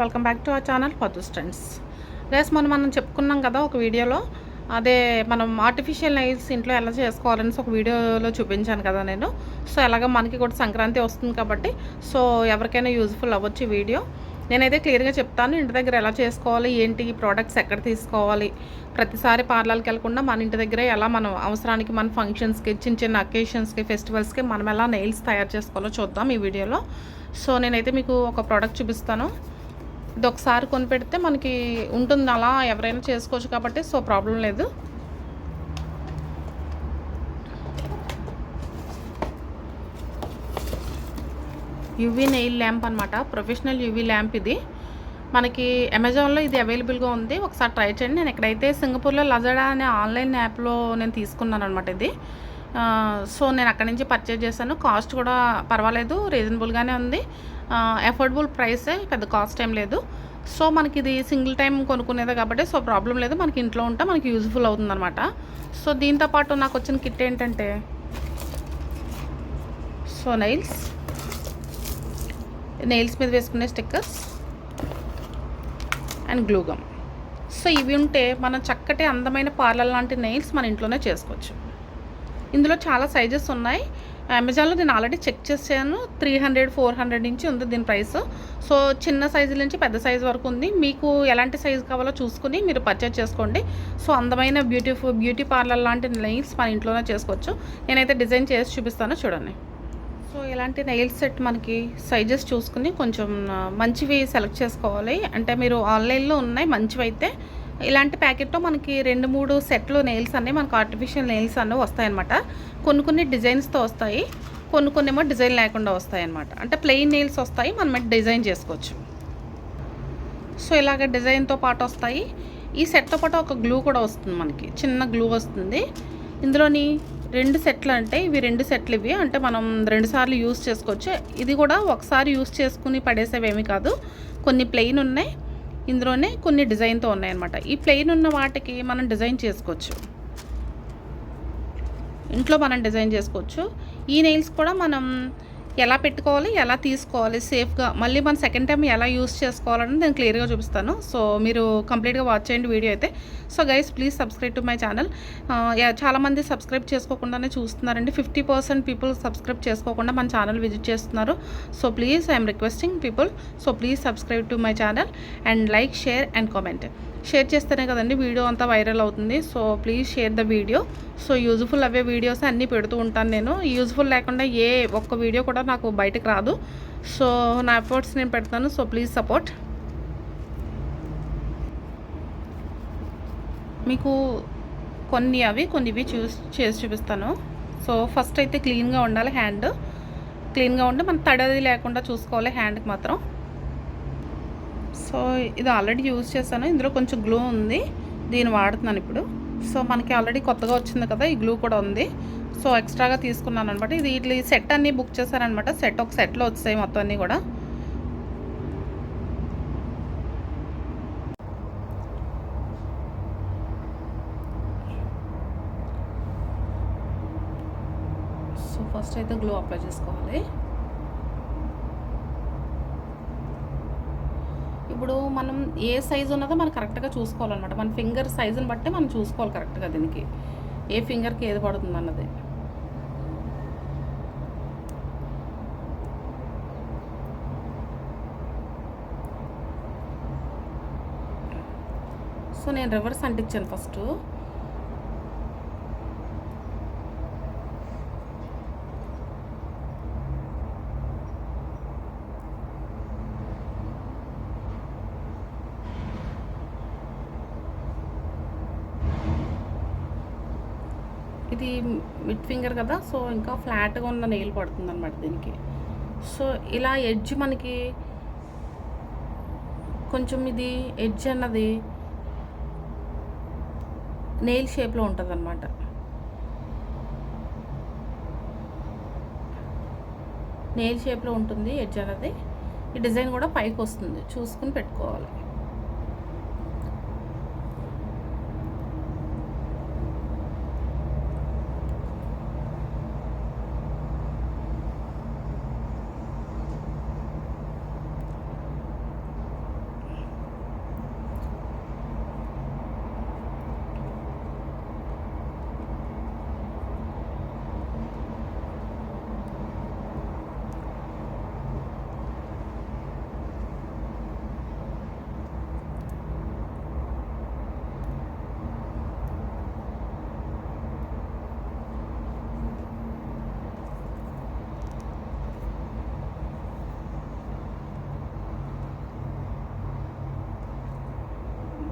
Welcome back to our channel పదు స్టెంట్స్. Guys మనం మనం చెప్పుకున్నాం కదా ఒక వీడియోలో అదే మనం ఆర్టిఫిషియల్ నైల్స్ ఇంట్లో ఎలా చేసుకోవాలని ఒక వీడియోలో చూపించాను కదా నేను. సో ఎలాగ మనకి కూడా సంక్రాంతి వస్తుంది కాబట్టి సో ఎవరికైనా యూజ్ఫుల్ అవ్వచ్చు ఈ వీడియో. నేనైతే క్లియర్గా చెప్తాను ఇంటి దగ్గర ఎలా చేసుకోవాలి ఏంటి ఈ ప్రోడక్ట్స్ ఎక్కడ తీసుకోవాలి ప్రతిసారి పార్లర్కి వెళ్ళకుండా మన ఇంటి దగ్గరే ఎలా మనం అవసరానికి మన ఫంక్షన్స్కి చిన్న చిన్న అకేషన్స్కి ఫెస్టివల్స్కి మనం ఎలా నెయిల్స్ తయారు చేసుకోవాలో చూద్దాం ఈ వీడియోలో. సో నేనైతే మీకు ఒక ప్రోడక్ట్ చూపిస్తాను. ఇది ఒకసారి కొనిపెడితే మనకి ఉంటుంది అలా ఎవరైనా చేసుకోవచ్చు కాబట్టి సో ప్రాబ్లం లేదు. యువీ నెయిల్ ల్యాంప్ అనమాట ప్రొఫెషనల్ యువీ ల్యాంప్ ఇది. మనకి అమెజాన్లో ఇది అవైలబుల్గా ఉంది. ఒకసారి ట్రై చేయండి. నేను ఎక్కడైతే సింగపూర్లో లజడా అనే ఆన్లైన్ యాప్లో నేను తీసుకున్నాను అనమాట ఇది. సో నేను అక్కడి నుంచి పర్చేజ్ చేశాను. కాస్ట్ కూడా పర్వాలేదు. రీజనబుల్గానే ఉంది. అఫోర్డబుల్ ప్రైసే పెద్ద కాస్ట్ ఏం లేదు. సో మనకి ఇది సింగిల్ టైం కొనుక్కునేదే కాబట్టి సో ప్రాబ్లం లేదు. మనకి ఇంట్లో ఉంటే మనకి యూజ్ఫుల్ అవుతుంది అనమాట సో దీంతో పాటు నాకు వచ్చిన కిట్ ఏంటంటే సో నైల్స్ నెయిల్స్ మీద వేసుకునే స్టిక్కర్స్ అండ్ గ్లూగమ్ సో ఇవి ఉంటే మనం చక్కటి అందమైన పార్లర్ లాంటి నెయిల్స్ మన ఇంట్లోనే చేసుకోవచ్చు. ఇందులో చాలా సైజెస్ ఉన్నాయి. అమెజాన్లో నేను ఆల్రెడీ చెక్ చేశాను. త్రీ హండ్రెడ్ ఫోర్ హండ్రెడ్ నుంచి ఉంది దీని ప్రైస్. సో చిన్న సైజు నుంచి పెద్ద సైజు వరకు ఉంది. మీకు ఎలాంటి సైజు కావాలో చూసుకుని మీరు పర్చేజ్ చేసుకోండి. సో అందమైన బ్యూటిఫుల్ బ్యూటీ పార్లర్ లాంటి నెయిల్స్ మన ఇంట్లోనే చేసుకోవచ్చు. నేనైతే డిజైన్ చేసి చూపిస్తాను చూడండి. సో ఇలాంటి నెయిల్ సెట్ మనకి సైజెస్ చూసుకుని కొంచెం మంచివి సెలెక్ట్ చేసుకోవాలి. అంటే మీరు ఆన్లైన్లో ఉన్నాయి మంచివి అయితే ఇలాంటి ప్యాకెట్లో మనకి రెండు మూడు సెట్లు నెయిల్స్ అన్నీ మనకు ఆర్టిఫిషియల్ నెయిల్స్ అన్నీ వస్తాయన్నమాట. కొన్ని కొన్ని డిజైన్స్తో వస్తాయి. కొన్ని కొన్ని ఏమో డిజైన్ లేకుండా వస్తాయి అన్నమాట అంటే ప్లెయిన్ నెయిల్స్ వస్తాయి. మనం డిజైన్ చేసుకోవచ్చు. సో ఇలాగ డిజైన్తో పాటు వస్తాయి. ఈ సెట్తో పాటు ఒక గ్లూ కూడా వస్తుంది మనకి. చిన్న గ్లూ వస్తుంది. ఇందులోని రెండు సెట్లు అంటే ఇవి రెండు సెట్లు ఇవి. అంటే మనం రెండు సార్లు యూస్ చేసుకోవచ్చు. ఇది కూడా ఒకసారి యూస్ చేసుకుని పడేసేవేమి కాదు. కొన్ని ప్లెయిన్ ఉన్నాయి. ఇందులోనే కొన్ని డిజైన్తో ఉన్నాయన్నమాట. ఈ ప్లెయిన్ ఉన్న వాటికి మనం డిజైన్ చేసుకోవచ్చు. ఇంట్లో మనం డిజైన్ చేసుకోవచ్చు. ఈ నెయిల్స్ కూడా మనం ఎలా పెట్టుకోవాలి ఎలా తీసుకోవాలి సేఫ్గా మళ్ళీ మనం సెకండ్ టైం ఎలా యూస్ చేసుకోవాలని నేను క్లియర్గా చూపిస్తాను. సో మీరు కంప్లీట్గా వాచ్ చేయండి వీడియో అయితే. So guys please subscribe to my channel చాలామంది సబ్స్క్రైబ్ చేసుకోకుండానే చూస్తున్నారండి. ఫిఫ్టీ పర్సెంట్ పీపుల్ సబ్స్క్రైబ్ చేసుకోకుండా మన ఛానల్ విజిట్ చేస్తున్నారు. So please I'm requesting people so please subscribe to my channel and like share and comment share చేస్తేనే కదండి video అంతా viral అవుతుంది. So please share the video. So useful away videos అన్నీ పెడుతూ ఉంటాను నేను. యూజ్ఫుల్ లేకుండా ఏ ఒక్క వీడియో కూడా నాకు బయటకు రాదు. సో నా ఎఫర్ట్స్ నేను పెడతాను. So please support. మీకు కొన్ని అవి కొన్ని ఇవి చూస్ చేసి చూపిస్తాను. సో ఫస్ట్ అయితే క్లీన్గా ఉండాలి హ్యాండ్. క్లీన్గా ఉండి మనం తడది లేకుండా చూసుకోవాలి హ్యాండ్కి మాత్రం. సో ఇది ఆల్రెడీ యూజ్ చేశాను. ఇందులో కొంచెం గ్లూ ఉంది. దీన్ని వాడుతున్నాను ఇప్పుడు. సో మనకి ఆల్రెడీ కొత్తగా వచ్చింది కదా ఈ గ్లూ కూడా ఉంది. సో ఎక్స్ట్రాగా తీసుకున్నాను అనమాట ఇది ఇట్లా సెట్ అన్నీ బుక్ చేశారనమాట సెట్ ఒక సెట్లో వచ్చాయి మొత్తం అన్నీ కూడా. సో ఫస్ట్ అయితే గ్లూ అప్లై చేసుకోవాలి. ఇప్పుడు మనం ఏ సైజు ఉన్నదో మనం కరెక్ట్గా చూసుకోవాలన్నమాట. మన ఫింగర్ సైజుని బట్టి మనం చూసుకోవాలి కరెక్ట్గా దీనికి. ఏ ఫింగర్కి ఏది పడుతుంది అన్నది. సో నేను రివర్స్ అంటించాను ఫస్ట్ ఇది మిడ్ ఫింగర్ కదా సో ఇంకా ఫ్లాట్గా ఉన్న నెయిల్ పడుతుంది అనమాట దీనికి. సో ఇలా ఎడ్జ్ మనకి కొంచెం ఇది ఎడ్జ్ అన్నది నెయిల్ షేప్లో ఉంటుంది అనమాట నెయిల్ షేప్లో ఉంటుంది ఎడ్జ్ అన్నది. ఈ డిజైన్ కూడా పైకి వస్తుంది. చూసుకుని పెట్టుకోవాలి.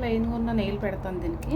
ప్లెయిన్గా ఉన్న నెయిల్ పెడతాను దీనికి.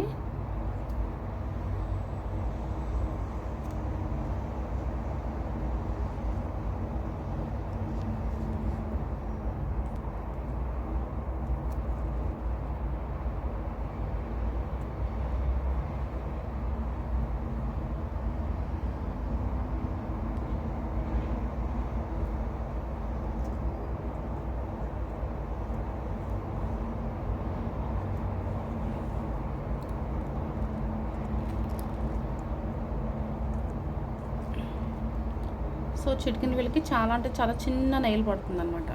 సో చిటికిన వీళ్ళకి చాలా అంటే చాలా చిన్న నెయిల్ పడుతుంది అనమాట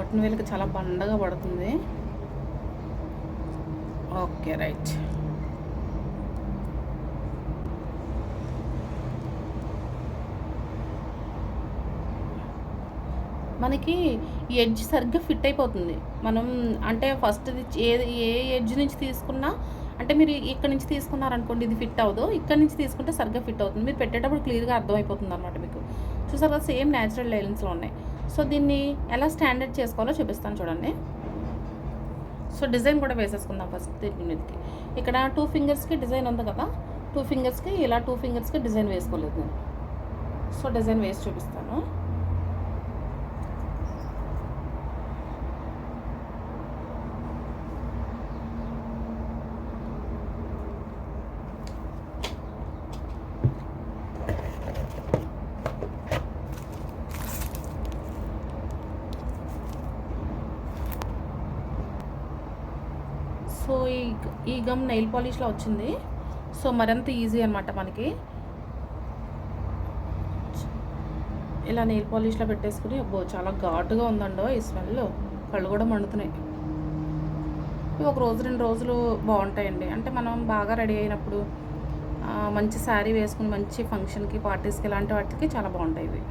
బొట్టన వేలకి చాలా బండగా పడుతుంది. Okay right. మనకి ఎడ్జ్ సరిగ్గా ఫిట్ అయిపోతుంది. మనం అంటే ఫస్ట్ ఏ ఏ ఎడ్జ్ నుంచి తీసుకున్నా అంటే మీరు ఇక్కడ నుంచి తీసుకున్నారనుకోండి ఇది ఫిట్ అవ్వదు. ఇక్కడ నుంచి తీసుకుంటే సరిగ్గా ఫిట్ అవుతుంది. మీరు పెట్టేటప్పుడు క్లియర్గా అర్థమైపోతుంది అనమాట మీకు. చూసారు కదా సేమ్ న్యాచురల్ లైన్స్లో ఉన్నాయి. సో దీన్ని ఎలా స్టాండర్డ్ చేసుకోవాలో చూపిస్తాను చూడండి. సో డిజైన్ కూడా వేసేసుకుందాం ఫస్ట్ దీని మీదకి. ఇక్కడ టూ ఫింగర్స్కి డిజైన్ ఉంది కదా టూ ఫింగర్స్కి ఇలా టూ ఫింగర్స్కి డిజైన్ వేసుకోలేదు. నేను సో డిజైన్ వేసి చూపిస్తాను. సో ఈ ఈ గమ్ నెయిల్ పాలిష్లో వచ్చింది. సో మరింత ఈజీ అనమాట మనకి. ఇలా నెయిల్ పాలిష్లో పెట్టేసుకుని అబ్బో చాలా ఘాటుగా ఉందండో ఈ స్మెల్. కళ్ళు కూడా మండుతున్నాయి. ఇవి ఒక రోజు రెండు రోజులు బాగుంటాయండి. అంటే మనం బాగా రెడీ అయినప్పుడు మంచి శారీ వేసుకుని మంచి ఫంక్షన్కి పార్టీస్కి ఇలాంటి వాటికి చాలా బాగుంటాయి ఇవి.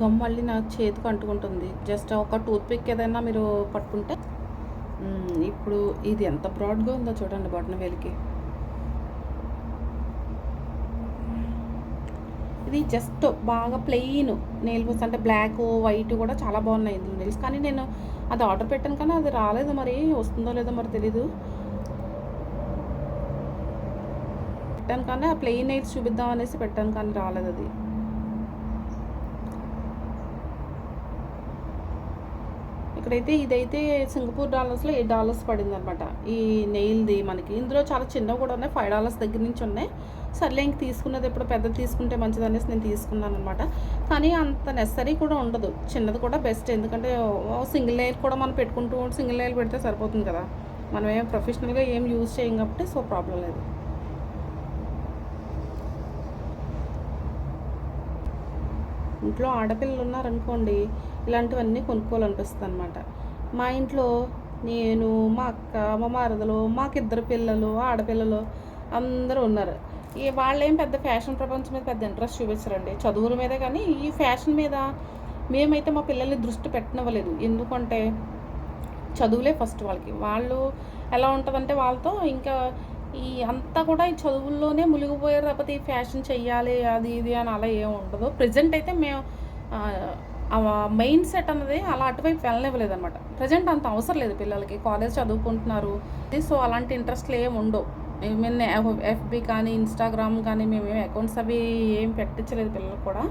గమ్ మళ్ళీ నా చేతికి అంటుకుంటుంది. జస్ట్ ఒక టూత్పిక్ ఏదైనా మీరు పట్టుకుంటే. ఇప్పుడు ఇది ఎంత బ్రాడ్గా ఉందో చూడండి బటన్ వేలికి ఇది జస్ట్ బాగా ప్లెయిన్ నెయిల్ పోస్ అంటే బ్లాక్ వైట్ కూడా చాలా బాగున్నాయి ఇందులో నెయిల్స్ కానీ నేను అది ఆర్డర్ పెట్టాను కానీ అది రాలేదు మరి. వస్తుందో లేదో మరి తెలీదు. పెట్టాను కానీ ఆ ప్లెయిన్ నెయిల్స్ చూపిద్దాం అనేసి పెట్టాను కానీ రాలేదు అది. ఇక్కడైతే ఇదైతే సింగపూర్ డాలర్స్లో ఎయిట్ డాలర్స్ పడింది అనమాట ఈ నెయిల్ది మనకి. ఇందులో చాలా చిన్నవి కూడా ఉన్నాయి. ఫైవ్ డాలర్స్ దగ్గర నుంచి ఉన్నాయి. సర్లే ఇంక తీసుకున్నది ఎప్పుడు పెద్దది తీసుకుంటే మంచిది అనేసి నేను తీసుకున్నాను అనమాట కానీ అంత నెసరీ కూడా ఉండదు. చిన్నది కూడా బెస్ట్ ఎందుకంటే సింగిల్ నెయిల్ కూడా మనం పెట్టుకుంటూ సింగిల్ నెయిల్ పెడితే సరిపోతుంది కదా. మనం ఏం ప్రొఫెషనల్గా ఏం యూజ్ చేయం కాబట్టి సో ప్రాబ్లం లేదు. ఇంట్లో ఆడపిల్లలు ఉన్నారనుకోండి ఇలాంటివన్నీ కొనుక్కోవాలనిపిస్తుంది అనమాట మా ఇంట్లో నేను మా అక్క మా మరదలు మాకిద్దరు పిల్లలు ఆడపిల్లలు అందరూ ఉన్నారు. ఈ వాళ్ళేం పెద్ద ఫ్యాషన్ ప్రపంచం మీద పెద్ద ఇంట్రెస్ట్ చూపించరండి. చదువుల మీదే కానీ ఈ ఫ్యాషన్ మీద మేమైతే మా పిల్లల్ని దృష్టి పెట్టనివ్వలేదు. ఎందుకంటే చదువులే ఫస్ట్ వాళ్ళకి. వాళ్ళు ఎలా ఉంటుందంటే వాళ్ళతో ఇంకా ఈ అంతా కూడా ఈ చదువుల్లోనే మునిగిపోయారు. లేకపోతే ఈ ఫ్యాషన్ చెయ్యాలి అది ఇది అని అలా ఏం ఉండదు. ప్రజెంట్ అయితే మేము మెయిన్ సెట్ అన్నది అలా అటువైపు వెళ్ళనివ్వలేదు అనమాట ప్రజెంట్ అంత అవసరం లేదు పిల్లలకి. కాలేజ్ చదువుకుంటున్నారు. సో అలాంటి ఇంట్రెస్ట్లు ఏమి ఉండవు. ఏమైనా ఎఫ్బి కానీ ఇన్స్టాగ్రామ్ కానీ మేము అకౌంట్స్ అవి ఏం పెట్టించలేదు పిల్లలకు కూడా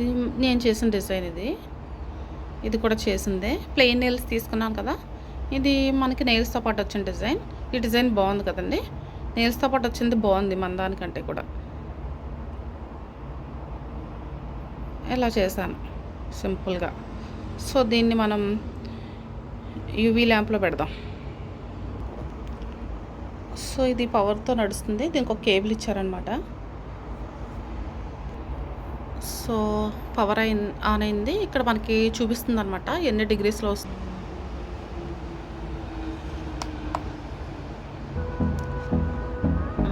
ఇది నేను చేసిన డిజైన్ ఇది. ఇది కూడా చేసిందే. ప్లెయిన్ నెయిల్స్ తీసుకున్నాం కదా. ఇది మనకి నెయిల్స్తో పాటు వచ్చిన డిజైన్. ఈ డిజైన్ బాగుంది కదండి. నెయిల్స్తో పాటు వచ్చింది బాగుంది మన దానికంటే కూడా. ఇలా చేశాను. సింపుల్గా సో దీన్ని మనం యూవీ ల్యాంప్లో పెడదాం. సో ఇది పవర్తో నడుస్తుంది. దీనికి ఒక కేబుల్ ఇచ్చారనమాట సో పవర్ అయిన్ ఆన్ అయింది ఇక్కడ మనకి చూపిస్తుంది అనమాట ఎన్ని డిగ్రీస్లో వస్తుంది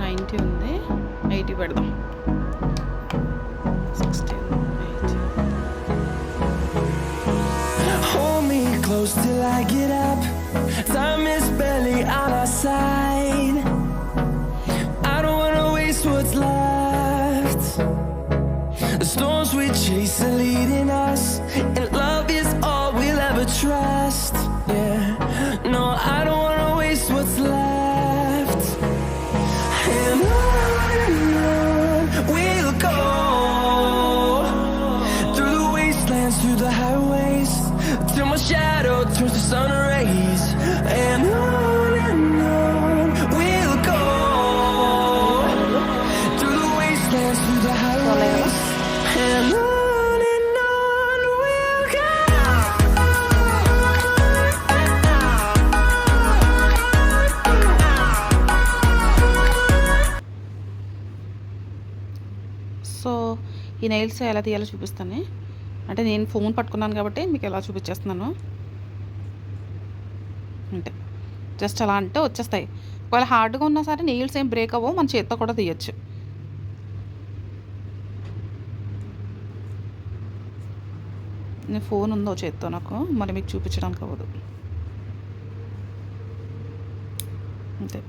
నైంటీ ఉంది ఎయిటీ పెడదాం close till I get up. Time is barely on our side. I don't wanna waste what's left. The storms we chase are leading us, love ఎలా తీయాలో చూపిస్తాను. అంటే నేను ఫోన్ పట్టుకున్నాను కాబట్టి మీకు ఎలా చూపించేస్తున్నాను. అంటే జస్ట్ అలా అంటే వచ్చేస్తాయి. ఒకవేళ హార్డ్గా ఉన్నా సరే నెయిల్స్ ఏం బ్రేక్ అవ్వవు. మన చేత్తో కూడా తీయచ్చు. నేను ఫోన్ ఉందో చేత్తో నాకు. మరి మీకు చూపించడానికి అవ్వదు. అంతే.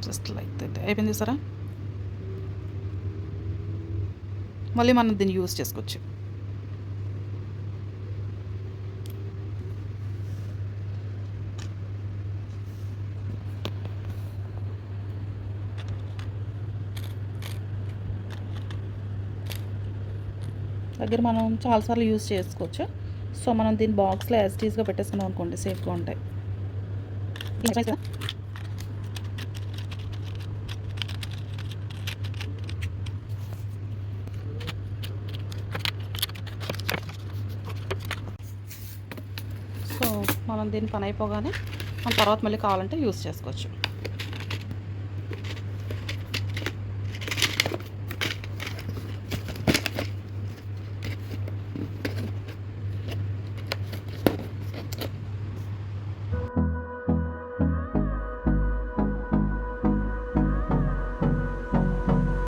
Just like that. అయిపోయింది సరే మళ్ళీ మనం దీన్ని యూజ్ చేసుకోవచ్చు. దగ్గర మనం చాలాసార్లు యూజ్ చేసుకోవచ్చు. సో మనం దీన్ని బాక్స్లో యాజిటీస్గా పెట్టేసుకున్నాం అనుకోండి సేఫ్గా ఉంటాయి సో మనం దీని పని అయిపోగానే మనం తర్వాత మళ్ళీ కావాలంటే యూస్ చేసుకోవచ్చు.